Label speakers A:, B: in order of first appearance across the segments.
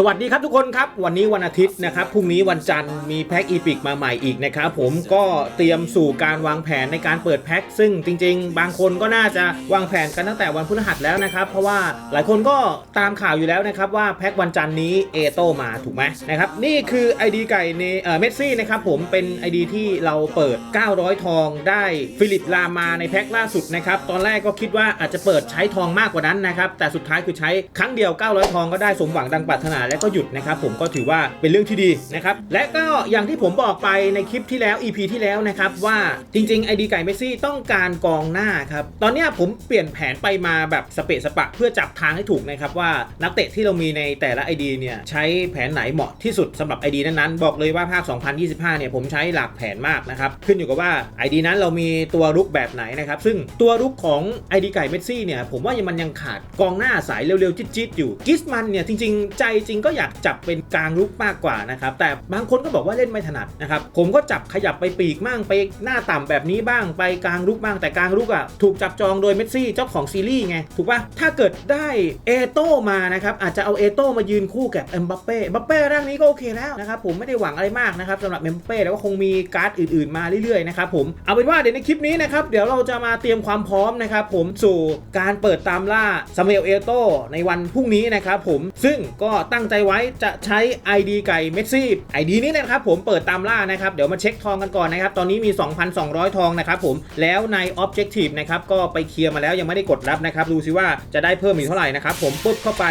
A: สวัสดีครับทุกคนครับ วันนี้วันอาทิตย์นะครับพรุ่งนี้วันจันทร์มีแพ็คอีพิกมาใหม่อีกนะครับผมก็เตรียมสู่การวางแผนในการเปิดแพ็คซึ่งจริง ๆ บางคนก็น่าจะวางแผนกันตั้งแต่วันพฤหัสแล้วนะครับ เพราะว่าหลายคนก็ตามข่าวอยู่แล้วนะครับว่าแพ็ควันจันทร์นี้เอโตมาถูกไหมนะครับนี่คือ ID ไก่ในเอ่อเมสซี่นะครับผมเป็น ID ที่เราเปิด 900 ทองได้ฟิลิปลามาในแพ็คล่าสุดนะครับตอนแรกก็คิดว่าอาจจะเปิดใช้ทองมากกว่านั้นนะครับแต่สุดท้ายคือใช้ครั้งเดียว 900 ทองก็ได้สมหวังดังปรารถนาและก็หยุดนะครับผมก็ถือว่าเป็นเรื่องที่ดีนะครับและก็อย่างที่ผมบอกไปในคลิปที่แล้ว EP ที่แล้วนะครับว่าจริงๆ ID ไก่เมซี่ต้องการกองหน้าครับตอนนี้ผมเปลี่ยนแผนไปมาแบบสเปะสปะ เพื่อจับทางให้ถูกนะครับว่านักเตะที่เรามีในแต่ละ ID เนี่ยใช้แผนไหนเหมาะที่สุดสำหรับ ID นั้นๆบอกเลยว่าภาค 2025 เนี่ยผมใช้หลักแผนมากนะครับขึ้นอยู่กับว่า ID นั้นเรามีตัวรุกแบบไหนนะครับซึ่งตัวรุกของ ID ไก่เมซี่เนี่ยผมว่ามันยังขาดกองหน้าสายเร็วๆจิ๊ดๆอยู่กิสมันเนี่ยจริงๆ ใจจริงก็อยากจับเป็นกลางรุกมากกว่านะครับ แต่บางคนก็บอกว่าเล่นไม่ถนัดนะครับ ผมก็จับขยับไปปีกมั่งไปหน้าต่ำแบบนี้บ้างไปกลางรุกบ้างแต่กลางรุกอะถูกจับจองโดยเมสซี่เจ้าของซีรีส์ไงถูกปะถ้าเกิดได้เอโตมานะครับอาจจะเอาเอโต้มายืนคู่กับเอ็มบัปเป้บัปเป้ร่างนี้ก็โอเคแล้วนะครับผมไม่ได้หวังอะไรมากนะครับสำหรับเอ็มบัปเป้แล้วก็คงมีการ์ดอื่นๆมาเรื่อยๆนะครับผมเอาเป็นว่าเดี๋ยวในคลิปนี้นะครับเดี๋ยวเราจะมาเตรียมความพร้อมนะครับผมสู่การเปิดตามล่าซามูเอลเอโต้ในวันพรุ่งนี้นะครับผมซึ่งก็ตั้งใจไว้จะใช้ ID ไก่เมสซี่ ID นี้นะครับผมเปิดตามล่านะครับ เดี๋ยวมาเช็คทองกันก่อนนะครับ ตอนนี้มี 2,200 ทองนะครับผมแล้วใน Objective นะครับก็ไปเคลียร์มาแล้วยังไม่ได้กดรับนะครับ ดูซิว่าจะได้เพิ่มอีกเท่าไหร่นะครับผมปุ๊บเข้าไป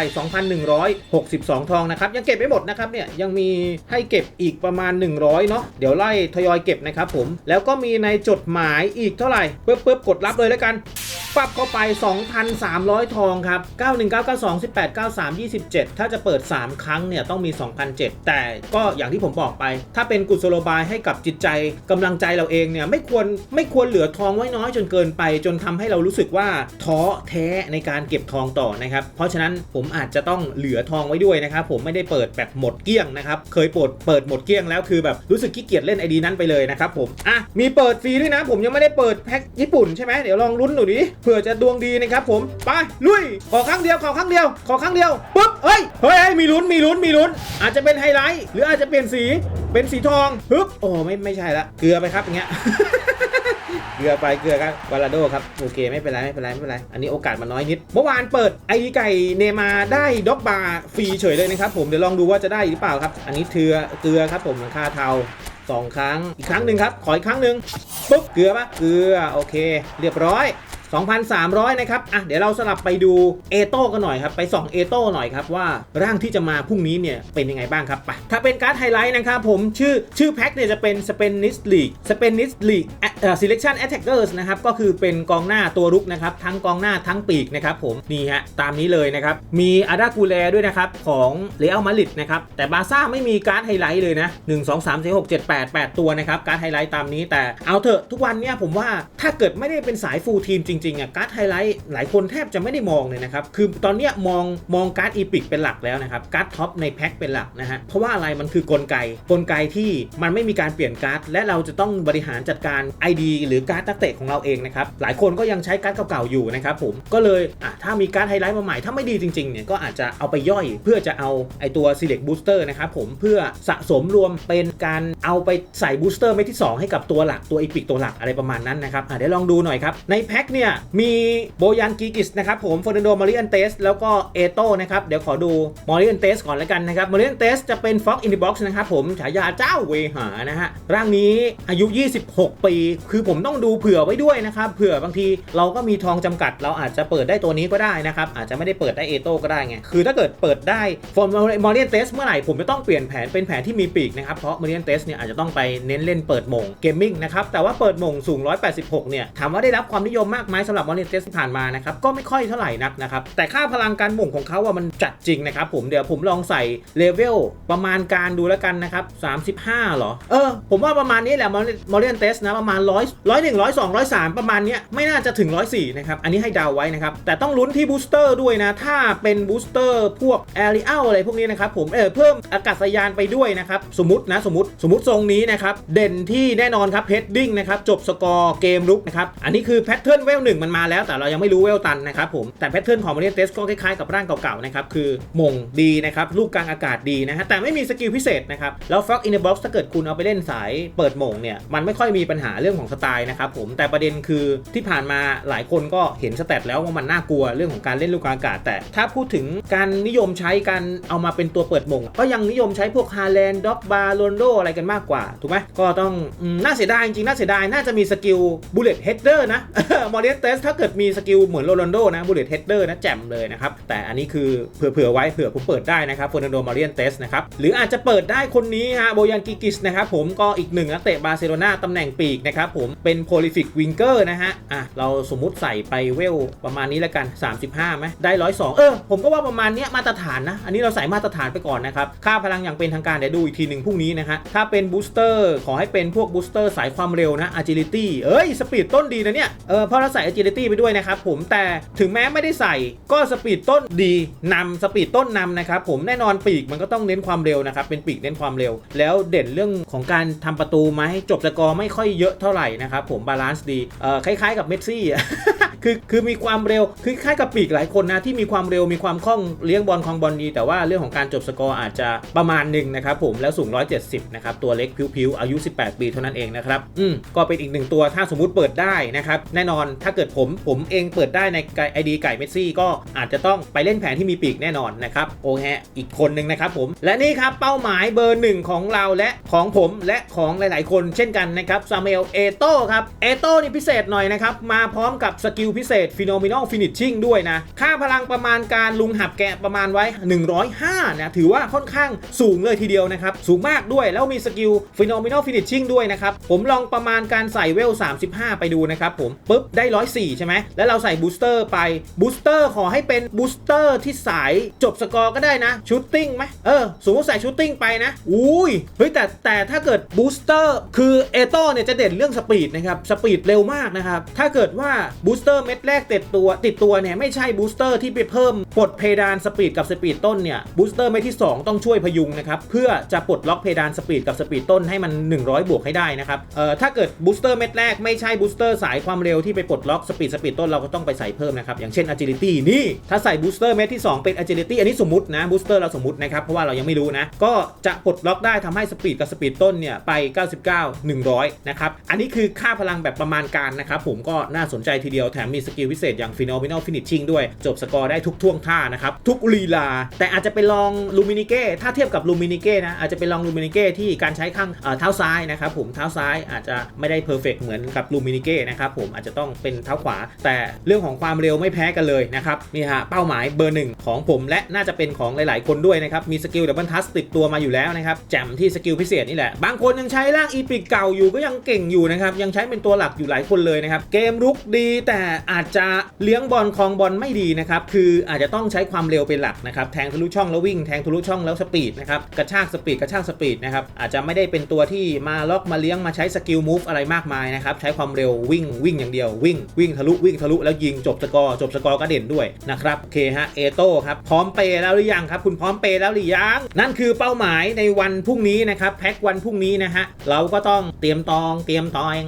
A: 2,162 ทองนะครับ ยังเก็บไม่หมดนะครับเนี่ยยังมีให้เก็บอีกประมาณ 100เนาะเดี๋ยวไล่ทยอยเก็บนะครับผมแล้วก็มีในจดหมายอีกเท่าไหร่ปุ๊บปุ๊บกดรับเลยแล้วกัน ปับเข้าไป 2,300 ทองครับ 91992 18 93 27 ถ้าจะเปิด 3 ครั้งเนี่ยต้องมี 2,007 แต่ก็อย่างที่ผมบอกไป ถ้าเป็นกุศโลบายให้กับจิตใจกำลังใจเราเองเนี่ยไม่ควรไม่ควรเหลือทองไว้น้อยจนเกินไป จนทำให้เรารู้สึกว่าท้อแท้ในการเก็บทองต่อนะครับ เพราะฉะนั้นผมอาจจะต้องเหลือทองไว้ด้วยนะครับ ผมไม่ได้เปิดแบบหมดเกลี้ยงนะครับเคยเปิดเปิดหมดเกลี้ยงแล้วคือแบบรู้สึกขี้เกียจเล่นไอดีนั้นไปเลยนะครับผมอะมีเปิดฟรีด้วยนะ ผมยังไม่ได้เปิดแพ็คญี่ปุ่นใช่ไหมเดี๋ยวลองลุ้นหน่อยดิผื่อจะดวงดีนะครับผมไปลุยขอครั้งเดียวขอครั้งเดียวขอครั้งเดียวปุ๊บเฮ้ยเฮ้ยเฮ้ยมีลุ้นมีลุ้นมีลุ้น อาจจะเป็นไฮไลท์หรืออาจจะเปลี่ยนสีเป็นสีทองฮึบโอ้ไม่ไม่ใช่ละเกลือไปครับอย่างเงี้ยเกลือไปเกลือกันวาลาโดครับโอเคไม่เป็นไรไม่เป็นไรไม่เป็นไรอันนี้โอกาสมันน้อยนิด เมื่อวานเปิดไอไก่เนมาได้ด็อกบาร์ฟรีเฉยเลยนะครับผมเดี๋ยวลองดูว่าจะได้หรือเปล่าครับ อันนี้เทือเกลือครับผมราคาเทาสองครั้งอีกครั้งหนึ่งครับขออีกครั้งหนึ่งปุ๊บเกลือปะเกลือโอเค เรียบร้อย 2,300 นะครับ อะ เดี๋ยวเราสลับไปดูเอโต้กันหน่อยครับ ไปส่องเอโต้หน่อยครับว่าร่างที่จะมาพรุ่งนี้เนี่ยเป็นยังไงบ้างครับ ไป ถ้าเป็นการ์ดไฮไลท์นะครับผม ชื่อชื่อแพ็คเนี่ยจะเป็น Spanish League Spanish League เอ่อ Selection Attackers นะครับ ก็คือเป็นกองหน้าตัวรุกนะครับ ทั้งกองหน้าทั้งปีกนะครับผม นี่ฮะ ตามนี้เลยนะครับ มีอาดากูแลด้วยนะครับของเรอัลมาดริดนะครับ แต่บาซ่าไม่มีการ์ดไฮไลท์เลยนะ1 2 3 4 6 7 8 8 ตัวนะครับ การ์ดไฮไลท์ตามนี้ แต่เอาเถอะทุกวันเนี่ยผมว่าถ้าเกิดไม่ได้เป็นสายฟูลทีมจริงๆอะการ์ดไฮไลท์หลายคนแทบจะไม่ได้มองเลยนะครับ คือตอนเนี้ยมองมองการ์ดอีพิกเป็นหลักแล้วนะครับ การ์ดท็อปในแพ็คเป็นหลักนะฮะ เพราะว่าอะไรมันคือกลไกกลไกที่มันไม่มีการเปลี่ยนการ์ดและเราจะต้องบริหารจัดการ ID หรือการ์ดนักเตะของเราเองนะครับ หลายคนก็ยังใช้การ์ดเก่าๆอยู่นะครับผมก็เลยอะถ้ามีการ์ดไฮไลท์มาใหม่ถ้าไม่ดีจริงๆเนี่ยก็อาจจะเอาไปย่อย เพื่อจะเอาไอตัว select booster นะครับผมเพื่อสะสมรวมเป็นการเอาไปใส่บูสเตอร์เม็ดที่ 2 ให้กับตัวหลักตัวอีพิกตัวหลักอะไรประมาณนั้นนะครับอะเดี๋ยวลองดูหน่อยครับในแพ็คเนี่ยมีโบยันกีกิสนะครับผมเฟอร์นันโดมาริอันเตสแล้วก็เอโต้นะครับเดี๋ยวขอดูมาริอันเตสก่อนแล้วกันนะครับมาริอันเตสจะเป็นฟ็อกอินดิบ็อกซ์นะครับผมฉายาเจ้าเวหานะฮะร่างนี้อายุ 26 ปี คือผมต้องดูเผื่อไว้ด้วยนะครับเผื่อบางทีเราก็มีทองจำกัด เราอาจจะเปิดได้ตัวนี้ก็ได้นะครับอาจจะไม่ได้เปิดได้เอโต้ก็ได้ไงคือถ้าเกิดเปิดได้ฟอร์มมาริอันเตสเมื่อไหร่ผมจะต้องเปลี่ยนแผนเป็นแผนที่มีปีกนะครับเพราะมาริอันเตสเนี่ยอาจจะต้องไปเน้นเล่นเปิดมงเกมมิ่งนะครับแต่ว่าเปิดมงสูง 186 เนี่ยถามว่าได้รับความนิยมมากไหมสำหรับมาริอันเตสที่ผ่านมานะครับก็ไม่ค่อยเท่าไหร่นักนะครับแต่ค่าพลังการหม่งของเขาว่ามันจัดจริงนะครับผมเดี๋ยวผมลองใส่เลเวลประมาณการดูแล้วกันนะครับ35เหรอเออผมว่าประมาณนี้แหละมอริอันเตสนะประมาณ100 101 102 103 ประมาณเนี้ยไม่น่าจะถึง 104นะครับอันนี้ให้ดาวไว้นะครับแต่ต้องลุ้นที่บูสเตอร์ด้วยนะถ้าเป็นบูสเตอร์พวกแอริอัลอะไรพวกนี้นะครับผมเออเพิ่มอากาศยานไปด้วยนะครับสมมตินะสมมติสมมติทรงนี้นะครับเด่นที่แน่นอนครับเพดดิ้งนะครับจบสกอร์เกมลุกนะครับอันนี้คือแพทเทิร์นเวลหนึ่งมันมาแล้วแต่เรายังไม่รู้เวลตันนะครับผมแต่แพทเทิร์นของมาเรียนเตสก็คล้ายๆกับร่างเก่าๆนะครับคือมงดีนะครับลูกกลางอากาศดีนะฮะแต่ไม่มีสกิลพิเศษนะครับแล้วฟ็อกอินเดอะบ็อกซ์ถ้าเกิดคุณเอาไปเล่นสายเปิดมงเนี่ยมันไม่ค่อยมีปัญหาเรื่องของสไตล์นะครับผมแต่ประเด็นคือที่ผ่านมาหลายคนก็เห็นสเตตแล้วว่ามันน่ากลัวเรื่องของการเล่นลูกกลางอากาศ แต่ถ้าพูดถึงการนิยมใช้การเอามาเป็นตัวเปิดมง ก็ยังนิยมใช้พวกฮาแลนด์ด็อกบาร์โรนโดอะไรกันมากกว่า ถูกไหมก็ต้องน่าเสียดายจริงๆน่าเสียดายน่าจะมีสกิลบูเลตเฮดเดอร์นะมอร์เรสเตสถ้าเกิดมีสกิลเหมือนโรนโดนะบูเลตเฮดเดอร์นะแจ่มเลยนะครับ แต่อันนี้คือเผื่อๆไว้เผื่อผมเปิดได้นะครับเฟอร์นันโดมาเรียนเตสนะครับหรืออาจจะเปิดได้คนนี้ฮะโบยันกิกิสนะครับผมก็อีกหนึ่งนักเตะบาร์เซโลนาตำแหน่งปีกนะครับผมเป็นโพลิฟิกวิงเกอร์นะฮะอะเราสมมุติใส่ไปเวลประมาณนี้แล้วกัน 35ไหมได้102เออผมก็ว่าประมาณเนี้ยมาตรฐานนะ อันนี้เราใส่มาตรฐานไปก่อนนะครับค่าพลังอย่างเป็นทางการเดี๋ยวดูอีกทีหนึ่งพรุ่งนี้นะฮะถ้าเป็นบูสเตอร์ขอให้เป็นพวกบูสเตอร์สายความเร็วนะ agility เอ้ยสปีดต้นดีนะเนี่ยเออเพราะเราใส่ agility ไปด้วยนะครับผมแต่ถึงแม้ไม่ได้ใส่ก็สปีดต้นดีนำสปีดต้นนำนะครับผมแน่นอนปีกมันก็ต้องเน้นความเร็วนะครับเป็นปีกเน้นความเร็ว แล้วเด่นเรื่องของการทำประตูไหมจบสกอร์ไม่ค่อยเยอะเท่าไหร่นะครับผมบาลานซ์ดีเออคล้ายๆกับเมสซี่ คือคือมีความเร็วคือคล้ายกับปีกหลายคนนะที่มีความเร็วมีความคล่องเลี้ยงบอลคลองบอลดี แต่ว่าเรื่องของการจบสกอร์อาจจะประมาณหนึ่งนะครับผมแล้วสูง 170 นะครับ ตัวเล็กผิวๆ อายุ 18 ปีเท่านั้นเองนะครับอืมก็เป็นอีกหนึ่งตัวถ้าสมมุติเปิดได้นะครับแน่นอนถ้าเกิดผมผมเองเปิดได้ในไอดีไก่เมสซี่ก็อาจจะต้องไปเล่นแผนที่มีปีกแน่นอนนะครับโอเคอีกคนหนึ่งนะครับผมและนี่ครับเป้าหมายเบอร์หนึ่งของเราและของผมและของหลาย ๆ คนเช่นกันนะครับซามูเอลเอโต้ครับเอโต้นี่พิเศษหน่อยนะครับมาพร้อมกับสกิลพิเศษ Phenomenal Finishing ด้วยนะ ค่าพลังประมาณการลุงหับแกะประมาณไว้ 105 นะ ถือว่าค่อนข้างสูงเลยทีเดียวนะครับ สูงมากด้วยแล้วมีสกิล Phenomenal Finishing ด้วยนะครับ ผมลองประมาณการใส่เวล 35 ไปดูนะครับผมปุ๊บได้ 104 ใช่ไหมแล้วเราใส่บูสเตอร์ไปบูสเตอร์ขอให้เป็นบูสเตอร์ที่สายจบสกอร์ก็ได้นะชูตติ้งไหมเออสมมติใส่ชูตติ้งไปนะอุ้ยเฮ้ยแต่แต่ถ้าเกิดบูสเตอร์คือเอโต้เนี่ยจะเด่นเรื่องสปีดนะครับสปีดเร็วมากนะครับถ้าเกิดว่าบูสเตอร์เม็ดแรกติดตัวติดตัวเนี่ยไม่ใช่บูสเตอร์ที่ไปเพิ่มปลดเพดานสปีดกับสปีดต้นเนี่ยบูสเตอร์เม็ดที่ 2 ต้องช่วยพยุงนะครับเพื่อจะปลดล็อกเพดานสปีดกับสปีดต้นให้มัน 100 บวกให้ได้นะครับเอ่อถ้าเกิดบูสเตอร์เม็ดแรกไม่ใช่บูสเตอร์สายความเร็วที่ไปปลดล็อกสปีดสปีดต้นเราก็ต้องไปใส่เพิ่มนะครับอย่างเช่น agility นี่ถ้าใส่บูสเตอร์เม็ดที่ 2 เป็น agility อันนี้สมมตินะบูสเตอร์เราสมมตินะครับเพราะว่าเรายังไม่รู้นะก็จะปลดล็อกได้ทำให้สปีดกับสปีดต้นเนี่ยไป 99 100นะครับอันนี้คือค่าพลังแบบประมาณการนะครับผมก็น่าสนใจทีเดียวแถมมีสกิลพิเศษอย่าง phenomenal finishing ด้วย จบสกอร์ได้ทุกท่วงท่านะครับ ทุกลีลา แต่อาจจะไปลองลูมินิเก้ถ้าเทียบกับลูมินิเก้นะอาจจะไปลองลูมินิเก้ที่การใช้ข้างเท้าซ้ายนะครับผมเท้าซ้ายอาจจะไม่ได้เพอร์เฟกเหมือนกับลูมินิเก้นะครับผมอาจจะต้องเป็นเท้าขวา แต่เรื่องของความเร็วไม่แพ้กันเลยนะครับนี่ฮะเป้าหมายเบอร์หนึ่งของผมและน่าจะเป็นของหลาย ๆ คนด้วยนะครับมีสกิลดับเบิลทัสติดตัวมาอยู่แล้วนะครับแจ่มที่สกิลพิเศษนี่แหละบางคนยังใช้ร่างอีพิกเก่าอยู่ก็ยังเก่งอยู่นะครับยังใช้เป็นตัวหลักอยู่หลายคนเลยนะครับเกมรุกดีแต่อาจจะเลี้ยงบอลคลองบอลไม่ดีนะครับ คืออาจจะต้องใช้ความเร็วเป็นหลักนะครับ แทงทะลุช่องแล้ววิ่ง แทงทะลุช่องแล้วสปีดนะครับ กระชากสปีดกระชากสปีดนะครับ อาจจะไม่ได้เป็นตัวที่มาล็อกมาเลี้ยงมาใช้สกิลมูฟอะไรมากมายนะครับ ใช้ความเร็ววิ่งวิ่งอย่างเดียววิ่งวิ่งทะลุวิ่งทะลุแล้วยิงจบสกอร์จบสกอร์ก็เด่นด้วยนะครับ โอเคฮะ เอโต้ครับ พร้อมเปย์แล้วหรือยังครับ คุณพร้อมเปย์แล้วหรือยัง นั่นคือเป้าหมายในวันพรุ่งนี้นะครับ แพ็ควันพรุ่งนี้นะฮะ เราก็ต้องเตรียมตอง เตรียมตอง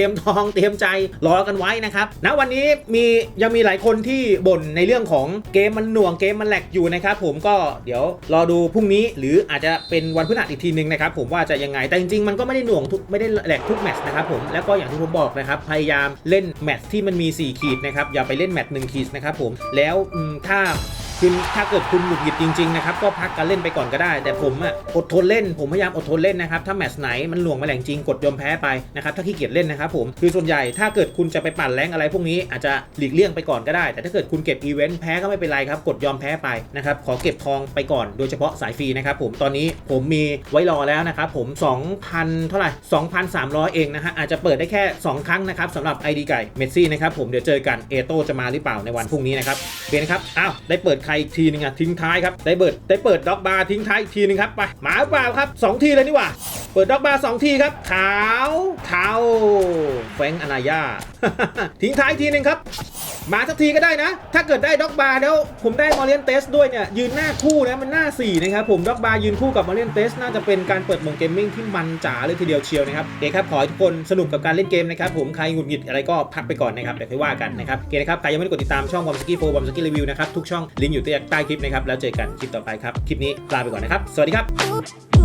A: รียมทองเตรียมใจรอกันไว้นะครับณวันนี้มียังมีหลายคนที่บ่นในเรื่องของเกมมันหน่วงเกมมันแหลกอยู่นะครับผมก็เดี๋ยวรอดูพรุ่งนี้ หรืออาจจะเป็นวันพฤหัสอีกทีหนึ่งนะครับผมว่าจะยังไงแต่จริงๆมันก็ไม่ได้หน่วงทุกไม่ได้แหลกทุกแมตช์นะครับผมแล้วก็อย่างที่ผมบอกนะครับพยายามเล่นแมตช์ที่มันมี 4 ขีดนะครับอย่าไปเล่นแมตช์หนึ่งขีดนะครับผมแล้วถ้า คือถ้าเกิดคุณหงุดหงิดจริงๆนะครับก็พักการเล่นไปก่อนก็ได้ แต่ผมอะอดทนเล่น ผมพยายามอดทนเล่นนะครับถ้าแมตช์ไหนมันหน่วงมาแหลงจริงกดยอมแพ้ไปนะครับถ้าขี้เกียจเล่นนะครับผมคือส่วนใหญ่ถ้าเกิดคุณจะไปปั่นแรงอะไรพวกนี้อาจจะหลีกเลี่ยงไปก่อนก็ได้ แต่ถ้าเกิดคุณเก็บอีเวนต์แพ้ก็ไม่เป็นไรครับกดยอมแพ้ไปนะครับขอเก็บทองไปก่อนโดยเฉพาะสายฟรีนะครับผมตอนนี้ผมมีไว้รอแล้วนะครับผม 2,000 เท่าไหร่2,300 เองนะฮะอาจจะเปิดได้แค่ 2 ครั้งนะครับสำหรับ ID ไก่เมสซี่นะครับผมเดี๋ยวเจอกันเอโต้จะมาหรือเปล่าในวันพรุ่งนี้นะครับเบนครับอ้าวได้เปิดรอีกทีนึงอะทิ้งท้ายครับได้เปิดได้เปิดด็อกบาร์ทิ้งท้ายอีกทีนึงครับไปหมาเปล่าครับสองทีเลยนี่หว่าเปิดด็อกบาร์สองทีครับ ขาวเทาแฟงอนาญาทิ้งท้ายอีกทีนึงครับ มาสักทีก็ได้นะ ถ้าเกิดได้ด็อกบาร์แล้ว ผมได้มอร์เลียนเตสด้วยเนี่ย ยืนหน้าคู่นะมันหน้า 4 นะครับ ผมด็อกบาร์ยืนคู่กับมอร์เลียนเตสน่าจะเป็นการเปิดมงเกมมิ่งที่มันจ๋าเลยทีเดียวเชียวนะครับโอเคครับขอให้ทุกคนสนุกกับการเล่นเกมนะครับผมใครหงุดหงิดอะไรก็พักไปก่อนนะครับเดี๋ยวค่อยว่ากันนะครับเคนะครับใครยังไม่ได้กดติดตามช่องบอมสกี้โฟบอมสกี้รีวิวนะครับทุกช่องลิงก์อยู่ใต้คลิปนะครับแล้วเจอกันคลิปต่อไปครับคลิปนี้ลาไปก่อนนะครับสวัสดีครับ